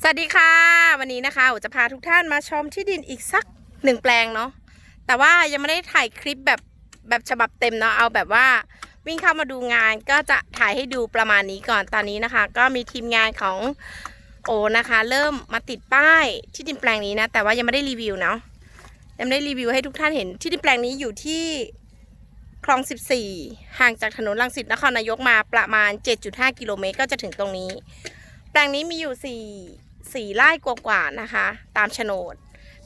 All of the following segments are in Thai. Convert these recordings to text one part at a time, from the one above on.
สวัสดีค่ะ วันนี้นะคะจะพาทุกท่านมาชมที่ดินอีกสักหนึ่งแปลงเนาะแต่ว่ายังไม่ได้ถ่ายคลิปแบบแบบฉบับเต็มเนาะเอาแบบว่าวิ่งเข้ามาดูงานก็จะถ่ายให้ดูประมาณนี้ก่อนตอนนี้นะคะ ก็มีทีมงานของโอนะคะ เริ่มมาติดป้ายที่ดินแปลงนี้นะ แต่ว่ายังไม่ได้รีวิวเนาะยังไม่ได้รีวิวให้ทุกท่านเห็นที่ดินแปลงนี้อยู่ที่คลอง 14 ห่างจากถนนรังสิตนครนายกมาประมาณ 7.5 กิโลเมตรก็จะถึงตรงนี้ แปลงนี้มีอยู่สี่ สี่ไร่กว่าๆนะคะ ตามโฉนด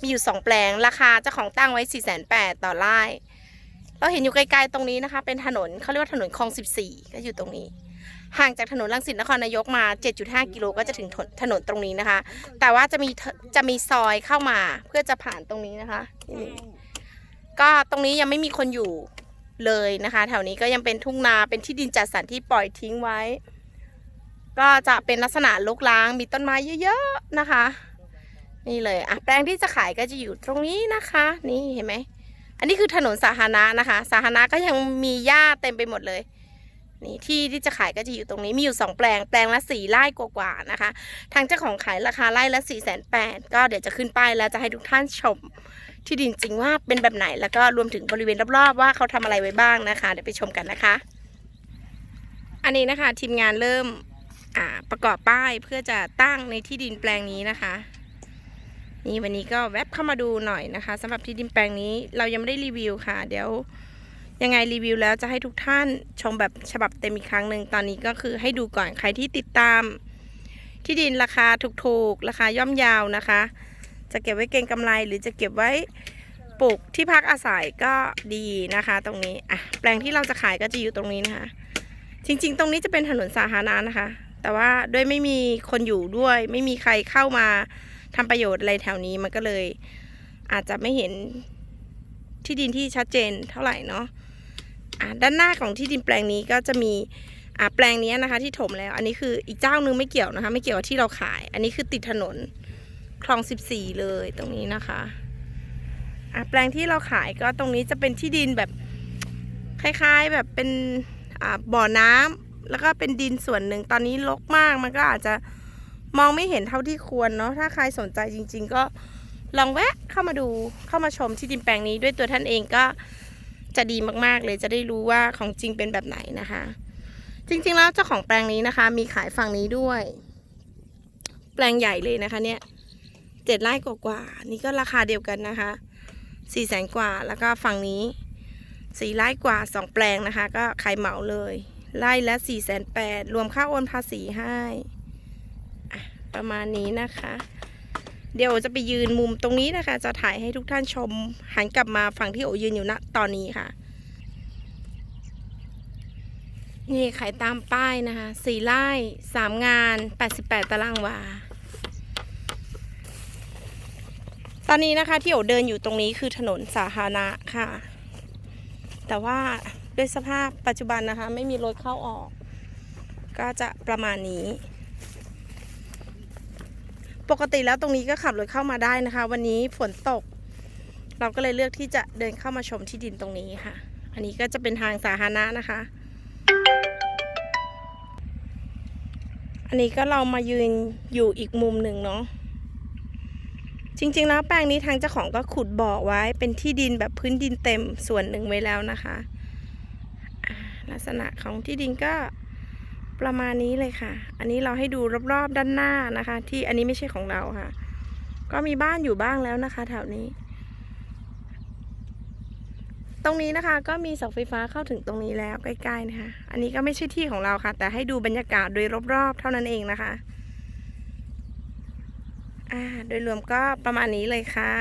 มีอยู่สองแปลง ราคาเจ้าของตั้งไว้4 8 0 0 0ต่อไร่เราเห็นอยู่ไกลๆตรงนี้นะคะ เป็นถนนเขาเรียกว่าถนนคลอง14ก็อยู่ตรงนี้ ห่างจากถนนรังสิตนครนายกมา 7.5 กิโลก็จะถึงถนถนนตรงนี้นะคะ แต่ว่าจะมีจะมีซอยเข้ามาเพื่อจะผ่านตรงนี้นะคะก็ตรงนี้ยังไม่มีคนอยู่เลยนะคะ แถวนี้ก็ยังเป็นทุ่งนาเป็นที่ดินจัดสรรที่ปล่อยทิ้งไว้ ก็จะเป็นลักษณะลกล้างมีต้นไม้เยอะๆนะคะ นี่เลยอะแปลงที่จะขายก็จะอยู่ตรงนี้นะคะ นี่เห็นไหมอันนี้คือถนนสาธารณะนะคะ สาธารณะก็ยังมีหญ้าเต็มไปหมดเลยนี่ที่ที่จะขายก็จะอยู่ตรงนี้มีอยู่สองแปลงแปลงละสี่ไร่กว่าๆนะคะ ทางเจ้าของขายราคาไร่ละสี่แสนแปดก็เดี๋ยวจะขึ้นป้ายแล้วจะให้ทุกท่านชม ที่ดินจริงว่าเป็นแบบไหนแล้วก็รวมถึงบริเวณรอบๆว่าเขาทำอะไรไว้บ้างนะคะ เดี๋ยวไปชมกันนะคะ อันนี้นะคะทีมงานเริ่ม ประกอบป้ายเพื่อจะตั้งในที่ดินแปลงนี้นะคะ นี่วันนี้ก็แวบเข้ามาดูหน่อยนะคะสำหรับที่ดินแปลงนี้เรายังไม่ได้รีวิวค่ะ เดี๋ยวยังไงรีวิวแล้วจะให้ทุกท่านชมแบบฉบับเต็มอีกครั้งหนึ่งตอนนี้ก็คือให้ดูก่อนใครที่ติดตาม ที่ดินราคาถูกๆ ราคาย่อมยาวนะคะ จะเก็บไว้เก็งกำไรหรือจะเก็บไว้ปลูกที่พักอาศัยก็ดีนะคะ ตรงนี้อะแปลงที่เราจะขายก็จะอยู่ตรงนี้นะคะ จริง ๆ ตรงนี้จะเป็นถนนสาธารณะนะคะ แต่ว่าด้วยไม่มีคนอยู่ด้วย ไม่มีใครเข้ามาทำประโยชน์อะไรแถวนี้มันก็เลย อาจจะไม่เห็นที่ดินที่ชัดเจนเท่าไหร่เนาะะด้านหน้าของที่ดินแปลงนี้ก็จะมีะแปลงนี้นะคะ ที่ถมแล้ว อันนี้คืออีกเจ้านึงไม่เกี่ยวนะคะ ไม่เกี่ยวกับที่เราขาย อันนี้คือติดถนนคลอง 14 เลยตรงนี้นะคะะแปลงที่เราขายก็ตรงนี้จะเป็นที่ดินแบบคล้าย ๆแบบเป็นบ่อน้ำ แล้วก็เป็นดินส่วนหนึ่งตอนนี้รกมากมันก็อาจจะมองไม่เห็นเท่าที่ควรเนาะถ้าใครสนใจจริง ๆ ก็ลองแวะเข้ามาดูเข้ามาชมที่ดินแปลงนี้ด้วยตัวท่านเองก็จะดีมากๆเลยจะได้รู้ว่าของจริงเป็นแบบไหนนะคะ จริงๆแล้วเจ้าของแปลงนี้นะคะ มีขายฝั่งนี้ด้วย แปลงใหญ่เลยนะคะเนี่ยเจ็ดไร่กว่าๆนี่ก็ราคาเดียวกันนะคะสี่แสนกว่าแล้วก็ฝั่งนี้สี่ไร่กว่าสองแปลงนะคะ ก็ขายเหมาเลย ไร่ละสี่แสนแปดรวมค่าโอนภาษีให้ประมาณนี้นะคะ เดี๋ยวจะไปยืนมุมตรงนี้นะคะ จะถ่ายให้ทุกท่านชม หันกลับมาฝั่งที่โอยืนอยู่ณตอนนี้ค่ะ นี่ขายตามป้ายนะคะสี่ไร่สามงานแปดสิบแปดตารางวาตอนนี้นะคะที่โอเดินอยู่ตรงนี้คือถนนสาธารณะค่ะ แต่ว่า ด้วยสภาพปัจจุบันนะคะ ไม่มีรถเข้าออก ก็จะประมาณนี้ ปกติแล้วตรงนี้ก็ขับรถเข้ามาได้นะคะ วันนี้ฝนตก เราก็เลยเลือกที่จะเดินเข้ามาชมที่ดินตรงนี้ค่ะ อันนี้ก็จะเป็นทางสาธารณะนะคะ อันนี้ก็เรามายืนอยู่อีกมุมหนึ่งเนาะจริงๆ แล้วแปลงนี้ทางเจ้าของก็ขุดบ่อไว้เป็นที่ดินแบบพื้นดินเต็มส่วนหนึ่งไว้แล้วนะคะ ลักษณะของที่ดินก็ประมาณนี้เลยค่ะ อันนี้เราให้ดูรอบๆด้านหน้านะคะ ที่อันนี้ไม่ใช่ของเราค่ะ ก็มีบ้านอยู่บ้างแล้วนะคะแถวนี้ ตรงนี้นะคะก็มีเสาไฟฟ้าเข้าถึงตรงนี้แล้วใกล้ๆนะคะ อันนี้ก็ไม่ใช่ที่ของเราค่ะ แต่ให้ดูบรรยากาศโดยรอบๆ เท่านั้นเองนะคะ อ่า โดยรวมก็ประมาณนี้เลยค่ะ